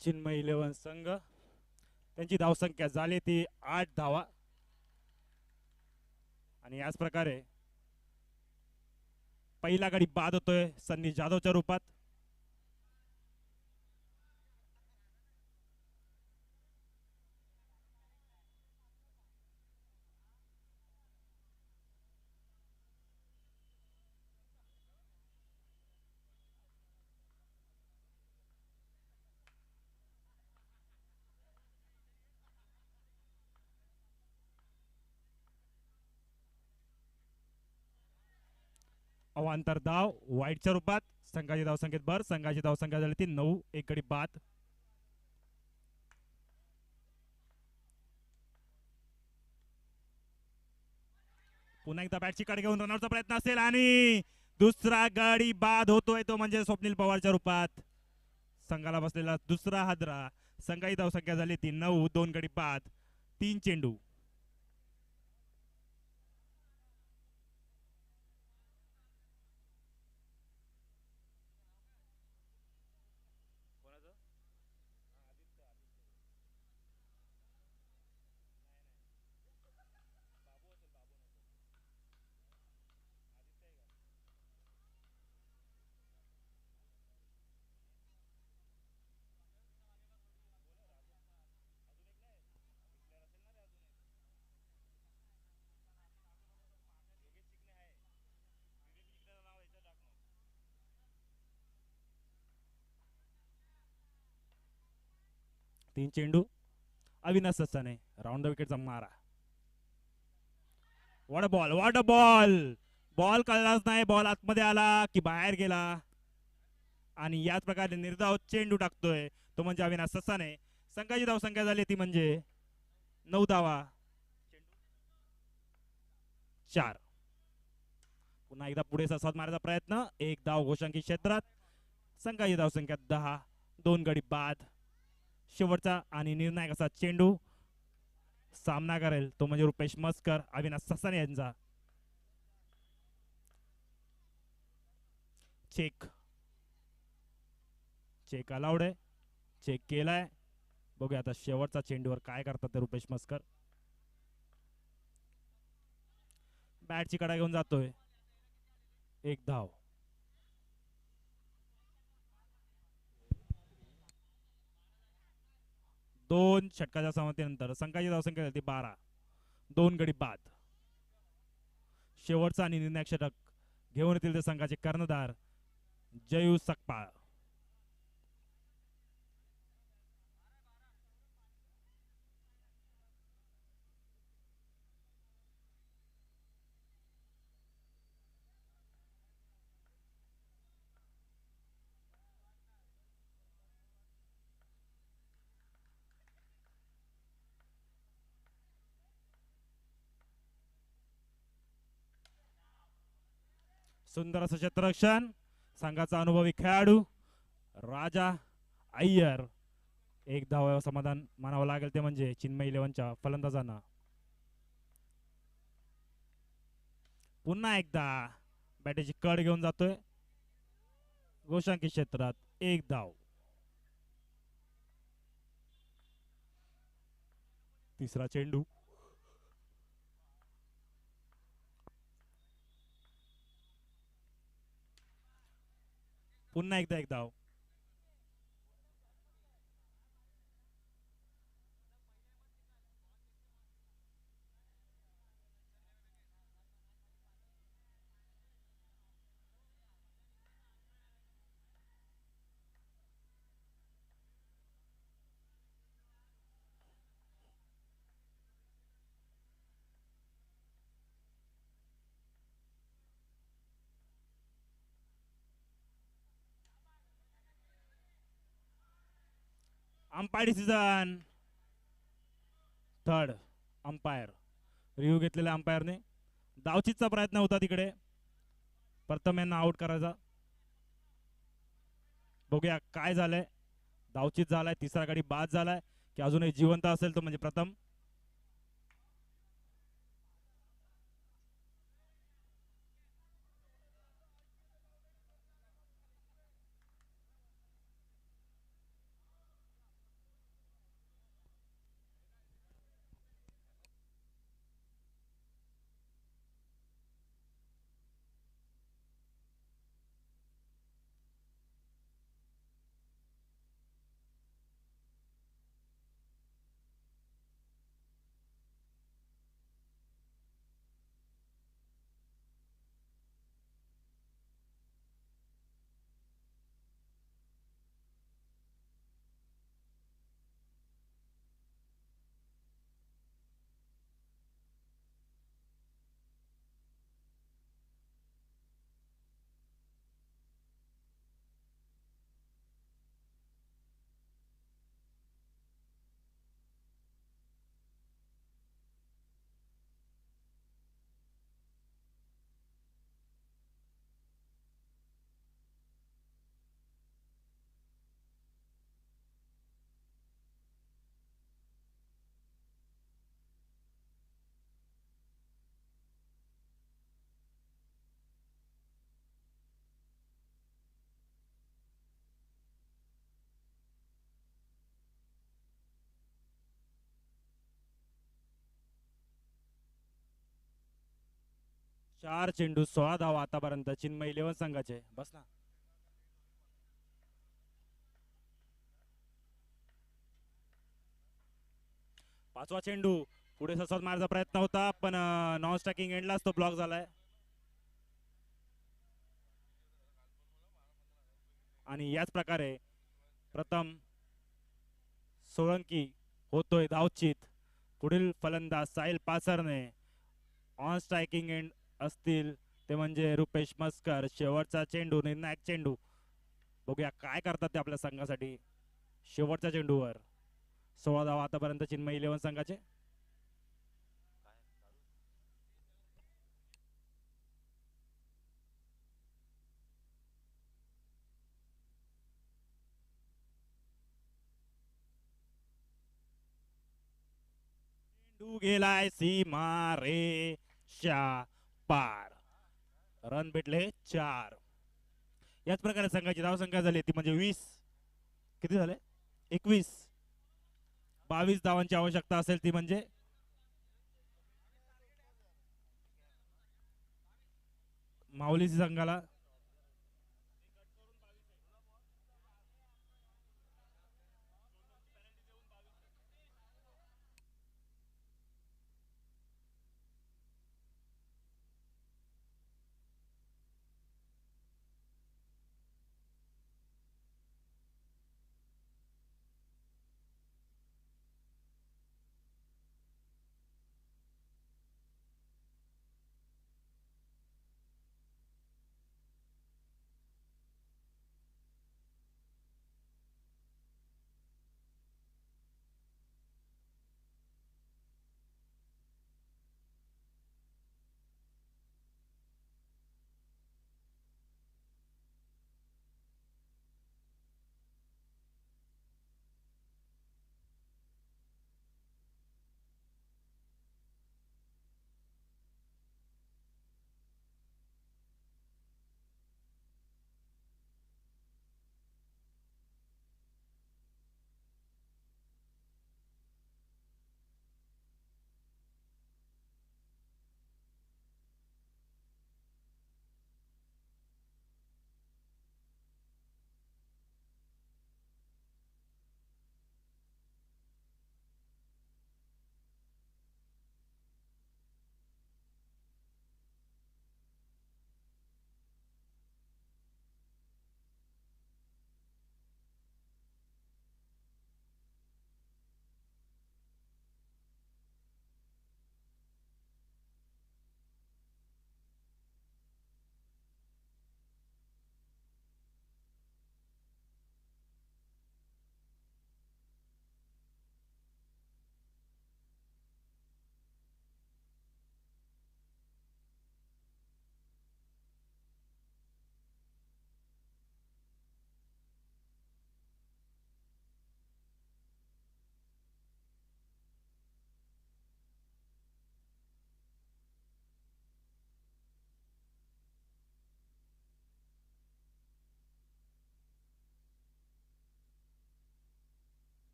Chinmay eleven संघ. त्यांची धावसंख्या झाली ती आठ धावा. आणि याच प्रकारे पहिला गाडी बाद होतोय सन्नी जाधवच्या रूपात. अवांतर धाव वाईटच्या रूपात संघाची धावसंख्येत भर संघाची धावसंख्या झाली ती नऊ एक गडी बाद. पुन्हा एकदा बॅटची काढ घेऊन रनआउटचा प्रयत्न असेल आणि दुसरा गडी बाद होतोय तो म्हणजे स्वप्नील पवारच्या रूपात. संघाला बसलेला दुसरा हादरा. संघाची धावसंख्या झाली ती नऊ दोन गडी बाद. तीन चेंडू. तीन चेंडू. अविनाश ससाने राऊंड द विकेटचा मारा. What ball what a ball ball कळलाच नाही बॉल आतमध्ये आला की बाहेर गेला. आणि याच प्रकारे निर्धाव चेंडू टाकतोय तो म्हणजे अविनाश ससाने संघाची धावसंख्या झाली ती म्हणजे नऊ धावा. चार. पुन्हा एकदा पुढे ससाद मारायचा प्रयत्न. एक धाव घोषांकी क्षेत्रात. संघाची धावसंख्या दहा. दोन गडी बाद. शेवटचा आणि निर्णायक असा चेंडू सामना करेल तो म्हणजे रुपेश मस्कर अविनाश ससाने यांचा. चेक. चेक अलाउड आहे. चेक केलाय. बघूया आता शेवटचा चेंडूवर काय करतात ते रुपेश मस्कर. बॅटची कडा घेऊन जातोय. एक धाव. दोन षटकाच्या समाप्तीनंतर संघाची धावसंख्या झाली बारा. दोन गडी बाद. शेवटचा आणि निर्णायक षटक घेऊन येतील ते संघाचे कर्णधार जयू सकपाळ. सुंदर असं क्षेत्ररक्षण. संघाचा अनुभवी खेळाडू राजा अय्यर. एक धाव समाधान मानावं लागेल ते म्हणजे चिन्मय इलेव्हनच्या फलंदाजांना. पुन्हा एकदा बॅटेची कड घेऊन जातोय. गोशांकी क्षेत्रात एक धाव. तिसरा चेंडू. पुन्हा एकदा एक धाव umpire decision third umpire review घेतलेल्या अंपायरने दावचीतचा प्रयत्न होता तिकडे. प्रथम यांना आउट करायचा. बघूया काय झालंय. दावचीत झालाय तिसरा गाडी बाद झालाय. की अजूनही जिवंत असेल तो म्हणजे प्रथम. चार चेंडू सोळा धावा आतापर्यंत चिन्मय इलेव्हन संघाचे. बस ना. पाचवा चेंडू पुढे ससात मारायचा प्रयत्न होता पण नॉन स्ट्रायकिंग एंडलाच तो ब्लॉक झालाय. आणि याच प्रकारे प्रथम सोळंकी होतोय धावचित. पुढील फलंदाज साहिल पासरने ऑन स्ट्रायकिंग एंड असतील ते म्हणजे रुपेश मस्कर शेवटचा चेंडू निर्णायक चेंडू. बघूया काय करतात ते आपल्या संघासाठी. शेवटच्या चेंडूवर. सोळा धावा आतापर्यंत चिन्मय इलेव्हन संघाचे. चेंडू गेलाय सीमा शा. पार. रन भेटले चार. याच प्रकारे संघाची धावसंख्या झाली. ती म्हणजे वीस. किती झाले? एकवीस. बावीस धावांची आवश्यकता असेल ती म्हणजे? माऊली संघाला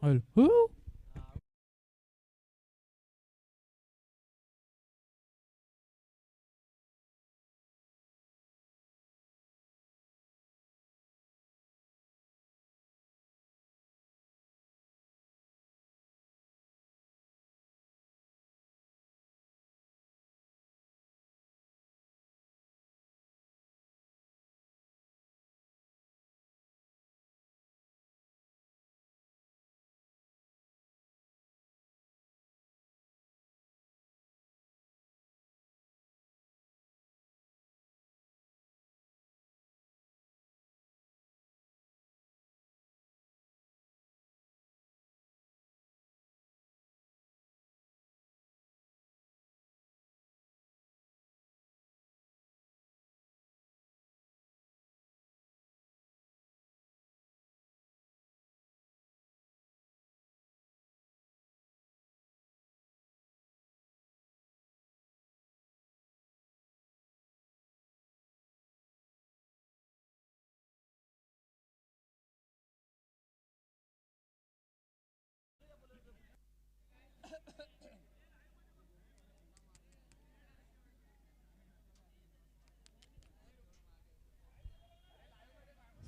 A ver, ¿Uh?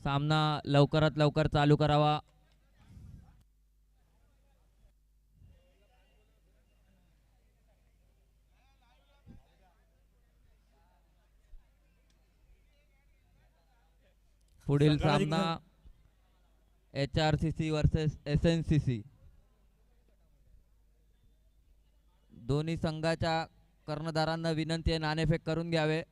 सामना लवकरात लवकर चालू करावा. पुढील सामना H R C C versus S N C C दोन्ही संघाच्या कर्णधारांना विनंती आहे नाणेफेक करून घ्यावे.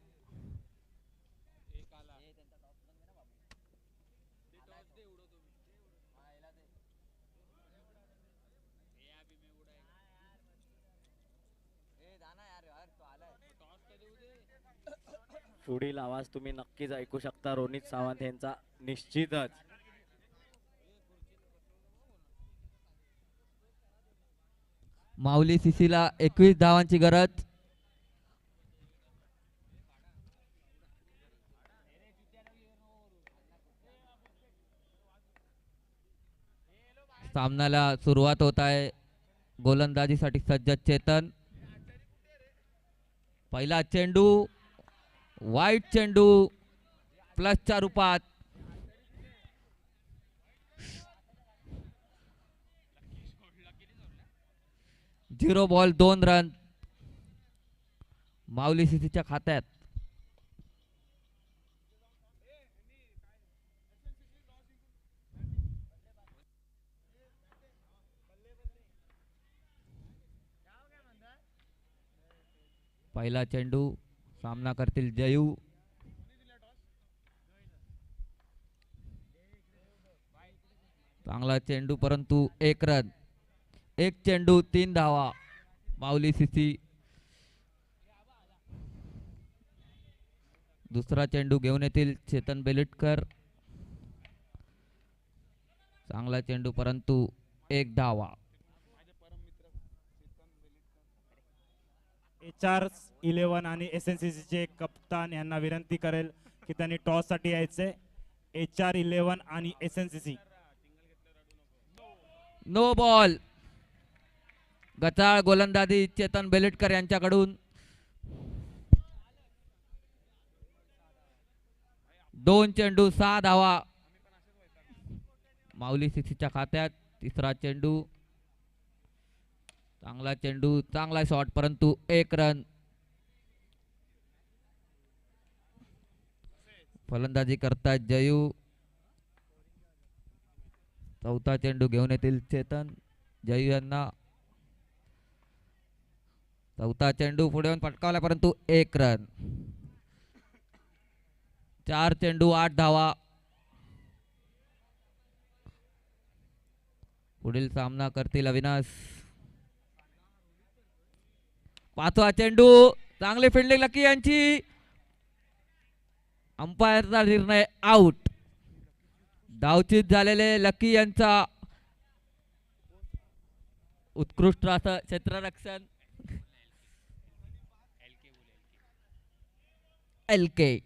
पुढील आवाज तुम्ही नक्कीच ऐकू शकता. रोनित सावंत यांचा निश्चितच. माऊली सिसीला एकवीस धावांची गरज. सामन्याला सुरुवात होत आहे. गोलंदाजीसाठी सज्ज चेतन. पहिला चेंडू वाईट चेंडू प्लसच्या रूपात. झिरो बॉल दोन रन. माऊली सिसीच्या खात्यात. पहिला चेंडू सामना करतील जयू. चांगला चेंडू परंतु एक रन. एक चेंडू तीन धावा. माऊली सिसी. दुसरा चेंडू घेऊन येतील चेतन बेलिटकर. चांगला चेंडू परंतु एक धावा. एच आर इलेव्हन आणि एस एन सी चे कप्तान यांना विनंती करेल की त्यांनी टॉससाठी यायचे. एच आर इलेव्हन आणि S N C C no ball गचाळ गोलंदाजी चेतन बेलेटकर यांच्याकडून. दोन चेंडू सहा धावा. माऊली सिसीच्या खात्यात. तिसरा चेंडू. चांगला चेंडू चांगला शॉट परंतु एक रन फलंदाजी करतात जयू. चौथा चेंडू घेऊन येतील चेतन जयू यांना. चौथा चेंडू पुढे येऊन पटकावला परंतु एक रन चार चेंडू आठ धावा. पुढील सामना करतील अविनाश. पाचवा चेंडू चांगली फिल्डिंग लकी यांची. अंपायरचा निर्णय आउट डावचित झालेले लकी यांचा उत्कृष्ट असं क्षेत्ररक्षण. L K.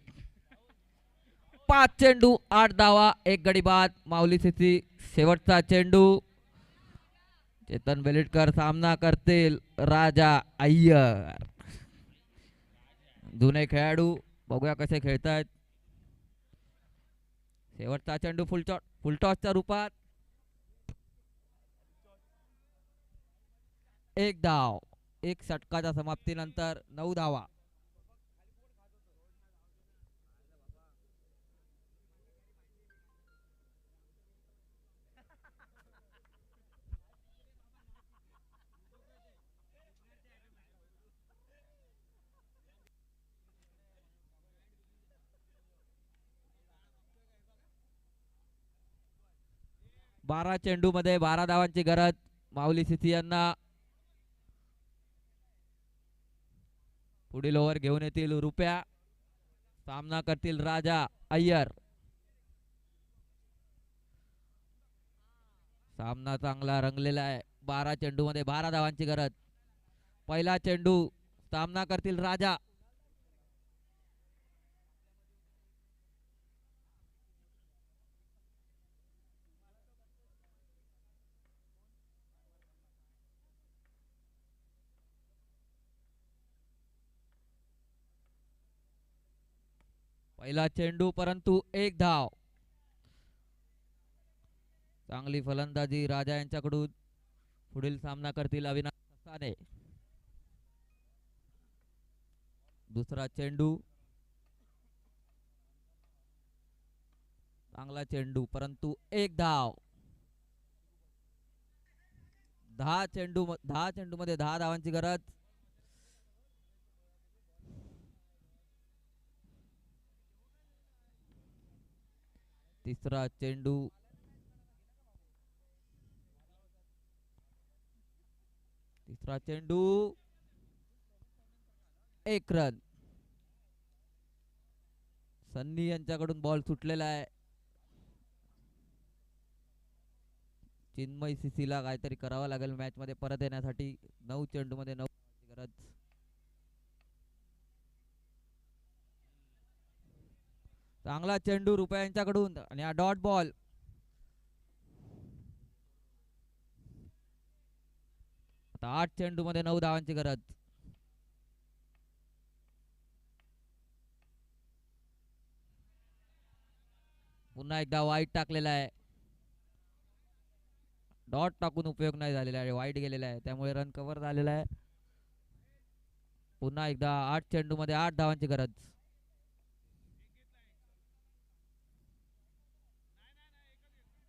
पाच चेंडू आठ धावा एक गडी बाद. माऊली शेवटचा चेंडू. चेतन बेलिटकर सामना करतील राजा अय्यर। जुने खेळाडू बघूया कसे खेळतायत. शेवटचा चेंडू फुलटॉ फुलटॉसच्या रूपात. एक धाव एक षटकाच्या समाप्तीनंतर नऊ धावा बारा चेंडू मध्ये बारा धावांची गरज. माऊली सिसी यांना. पुढील ओव्हर घेऊन येतील रुपया. सामना करतील राजा अय्यर. सामना चांगला रंगलेला आहे. बारा चेंडू मध्ये बारा धावांची गरज. पहिला चेंडू सामना करतील राजा पहिला चेंडू परंतु एक धाव. चांगली फलंदाजी राजा यांच्याकडून. पुढील सामना करतील अविनाश ससाने दुसरा चेंडू. चांगला चेंडू परंतु एक धाव. दहा चेंडू दहा चेंडू मध्ये दहा धावांची गरज. तिसरा चेंडू. तिसरा चेंडू. एक रन. सन्नी यांच्याकडून बॉल सुटलेला आहे. चिन्मय सिसीला काहीतरी करावं लागेल मॅच मध्ये परत येण्यासाठी. नऊ चेंडू मध्ये नऊ. गरज चांगला चेंडू रुपया यांच्याकडून आणि हा डॉट बॉल. आता आठ चेंडू मध्ये नऊ धावांची गरज. पुन्हा एकदा वाईट टाकलेला आहे. डॉट टाकून उपयोग नाही झालेला आहे वाईट गेलेला आहे त्यामुळे रन कव्हर झालेला आहे. पुन्हा एकदा आठ चेंडू मध्ये आठ धावांची गरज.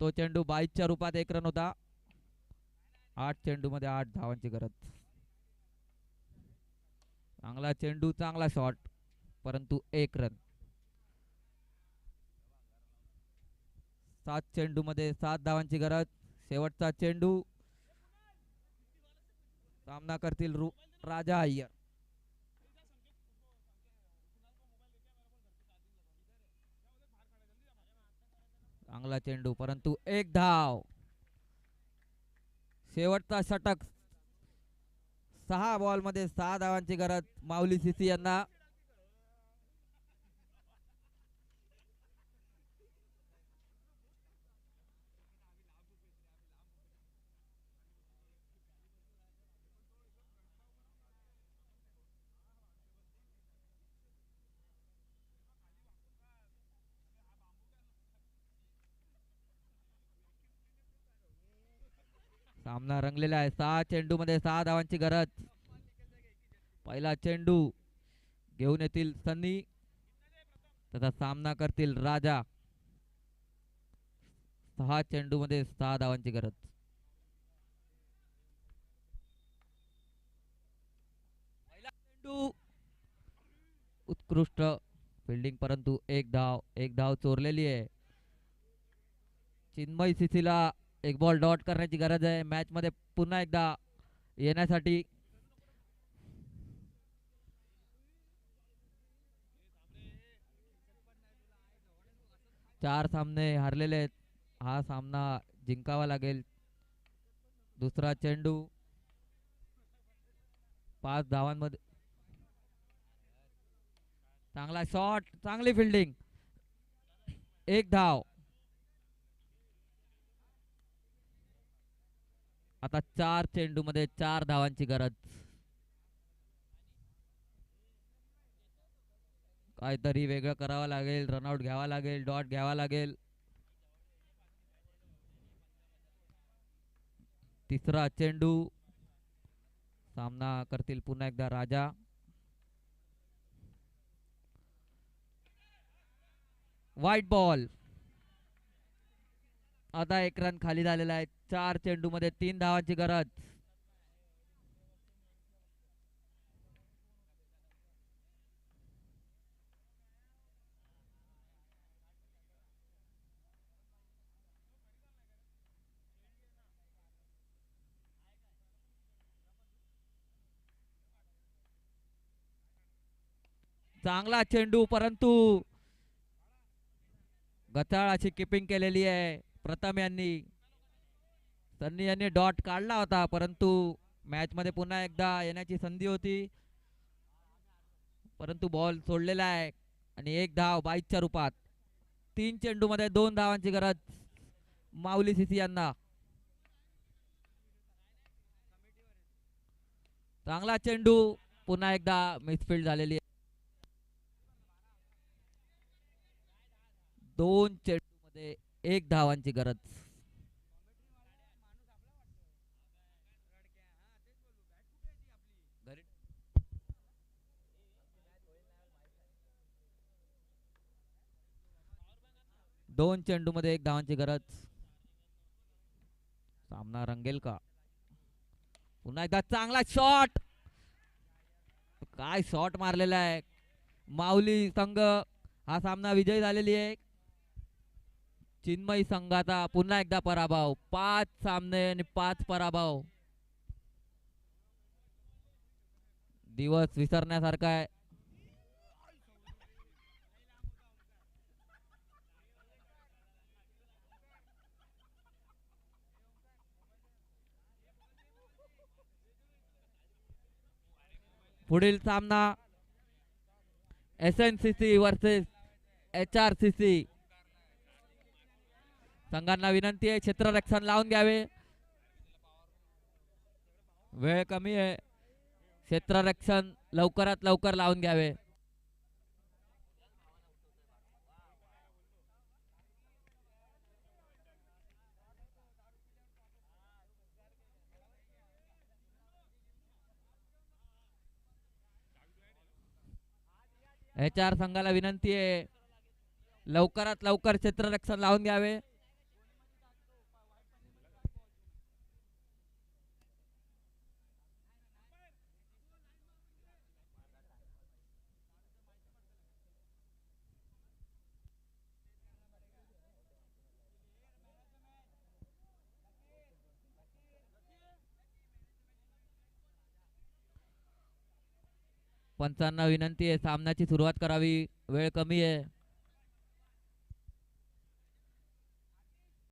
तो चेंडू बाईसच्या रूपात एक रन होता. आठ चेंडू मध्ये आठ धावांची गरज. चांगला चेंडू चांगला शॉट परंतु एक रन. सात चेंडू मध्ये सात धावांची गरज. शेवटचा चेंडू. सामना करतील राजा अय्यर. चांगला चेंडू परंतु एक धाव. शेवटचा षटक. सहा बॉलमध्ये सहा धावांची गरज माऊली सिसी यांना. सामना रंगलेला आहे. सहा चेंडू मध्ये सहा धावांची गरज. पहिला चेंडू घेऊन येतील सन्नी तथा सामना करतील राजा. सहा चेंडू मध्ये सहा धावांची गरज. पहिला चेंडू. उत्कृष्ट फिल्डिंग परंतु एक धाव एक धाव चोरलेली आहे. चिन्मय सिसीला एक बॉल डॉट करण्याची गरज आहे. मॅच मध्ये पुन्हा एकदा येण्यासाठी चार सामने हरलेले आहेत. हा सामना जिंकावा लागेल. दुसरा चेंडू पाच धावांमध्ये. चांगला शॉट चांगली फिल्डिंग एक धाव. आता चार चेंडू मध्ये चार धावांची गरज. काहीतरी वेगळं करावं लागेल रनआउट घ्यावा लागेल डॉट घ्यावा लागेल. तिसरा चेंडू. सामना करतील पुन्हा एकदा राजा. व्हाईट बॉल आता एक रन खाली झालेला आहे. चार चेंडू मध्ये तीन धावांची गरज. चांगला चेंडू परंतु गचाळ किपिंग केलेली आहे. प्रथम यांनी सन्नी यांनी डॉट काढला होता परंतु मॅच मध्ये पुन्हा एकदा येण्याची संधी होती. परंतु बॉल सोडलेला आहे आणि एक धाव बाईसच्या रूपात. तीन चेंडू मध्ये दोन धावांची गरज माऊली सिसी यांना. चांगला चेंडू पुन्हा एकदा मिसफिल्ड झालेली आहे. दोन चेंडू मध्ये एक धावांची गरज. दोन चेंडू मध्ये एक धावांची गरज. सामना रंगेल का? पुन्हा एकदा चांगला शॉट काय शॉट मारलेला आहे? माऊली संघ हा सामना विजयी झालेली आहे. चिन्मयी संघाचा पुन्हा एकदा पराभव. पाच सामने आणि पाच पराभव. दिवस विसरण्यासारखा आहे. पुढील सामना S N C C versus H R C C संघांना विनंती आहे क्षेत्ररक्षण लावून घ्यावे. वेळ कमी आहे. क्षेत्ररक्षण लवकरात लवकर लावून घ्यावे. एच आर संघाला विनंती आहे. लवकरात लवकर क्षेत्ररक्षण लावून घ्यावे. पंचांना विनंती आहे. सामन्याची सुरुवात करावी. वेळ कमी आहे.